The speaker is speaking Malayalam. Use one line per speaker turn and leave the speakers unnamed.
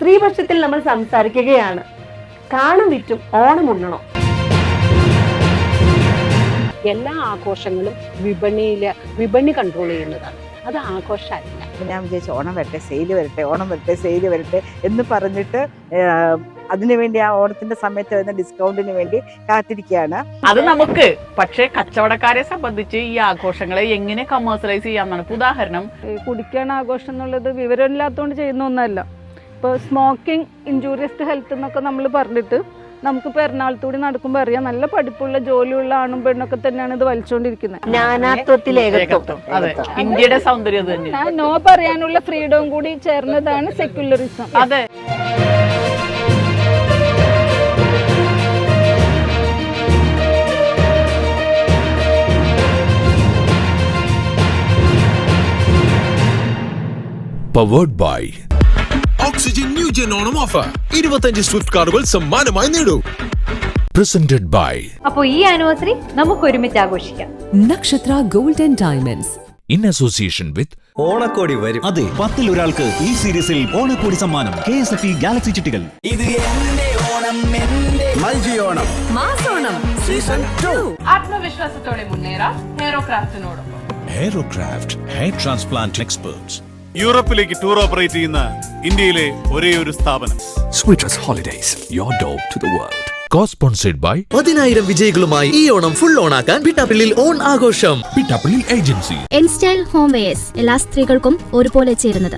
സ്ത്രീപക്ഷത്തിൽ നമ്മൾ സംസാരിക്കുകയാണ്. കാണും വിറ്റും ഓണം ഉണ്ണണം.
എല്ലാ ആഘോഷങ്ങളും വിപണിയിൽ വിപണി കൺട്രോൾ ചെയ്യുന്നതാണ്. അത് ആഘോഷമല്ല.
ഞാൻ വിചാരിച്ചു ഓണം വരട്ടെ സെയിൽ വരട്ടെ ഓണം വരട്ടെ സെയിൽ വരട്ടെ എന്ന് പറഞ്ഞിട്ട് അതിനുവേണ്ടി ആ ഓണത്തിന്റെ സമയത്ത് വരുന്ന ഡിസ്കൗണ്ടിന് വേണ്ടി കാത്തിരിക്കുകയാണ്.
അത് നമുക്ക് പക്ഷേ കച്ചവടക്കാരെ സംബന്ധിച്ച് ഈ ആഘോഷങ്ങളെ എങ്ങനെ കമേഴ്സ്യലൈസ് ചെയ്യാമെന്നാണ്. ഉദാഹരണം
കുടിക്കാൻ ആഘോഷം എന്നുള്ളത് വിവരമില്ലാത്തതുകൊണ്ട് ചെയ്യുന്ന ഒന്നല്ല. ഇപ്പോൾ സ്മോക്കിംഗ് ഇഞ്ചൂറിയസ് ടു ഹെൽത്ത് എന്നൊക്കെ നമ്മൾ പറഞ്ഞിട്ട് നമുക്കിപ്പോൾ എറണാകുളത്തൂടി നടക്കുമ്പോൾ അറിയാം നല്ല പഠിപ്പുള്ള ജോലിയുള്ള ആണും പെണ്ണൊക്കെ തന്നെയാണ് ഇത് വലിച്ചുകൊണ്ടിരിക്കുന്നത്
ഇന്ത്യയുടെ സൗന്ദര്യം
നോ പറയാനുള്ള ഫ്രീഡവും കൂടി ചേർന്നതാണ് സെക്യുലറിസം
അതെ.
Powered by
Oxygen new gen Onam offer. ഇരുപത്തഞ്ച് സ്വിഫ്റ്റ് കാറുകൾ സമ്മാനമായി നേടൂ.
പ്രസന്റഡ് ബൈ
അപ്പോ ഈ ആനിവേഴ്സറി നമുക്ക് ഒരുമിച്ച് ആഘോഷിക്കാം.
Nakshatra golden diamonds.
In association with
ഓണക്കോടി വരും.
അതെ പത്തിൽ ഒരാൾക്ക് ഈ സീരീസിൽ ഓണക്കോടി സമ്മാനം. K S F E galaxy ചിട്ടികൾ.
MyG Onam
Masonam
season two
ആത്മവിശ്വാസത്തോടെ മുന്നേറാം ഹെയറോ ക്രാഫ്റ്റിനോടൊപ്പം.
ഹെയറോക്രാഫ്റ്റ് ഹെയർ ട്രാൻസ്പ്ലാന്റ് എക്സ്പേർട്സ്
യൂറോപ്പിലേക്ക് ടൂർ ഓപ്പറേറ്റ് ചെയ്യുന്ന ഇന്ത്യയിലെ ഒരേ ഒരു സ്ഥാപനം
sweets holidays your dog to the world cosponsored by
പതിനായിരം വിജയികളുമായി ഈ ഓണം ഫുൾ ഓൺ ആക്കാൻ പിട്ടാപ്പിള്ളിൽ ഓൺ ആഘോഷം.
Pittappillil agency
N style home wears എല്ലാ സ്ത്രീകൾക്കും ഒരുപോലെ ചേരുന്നത്.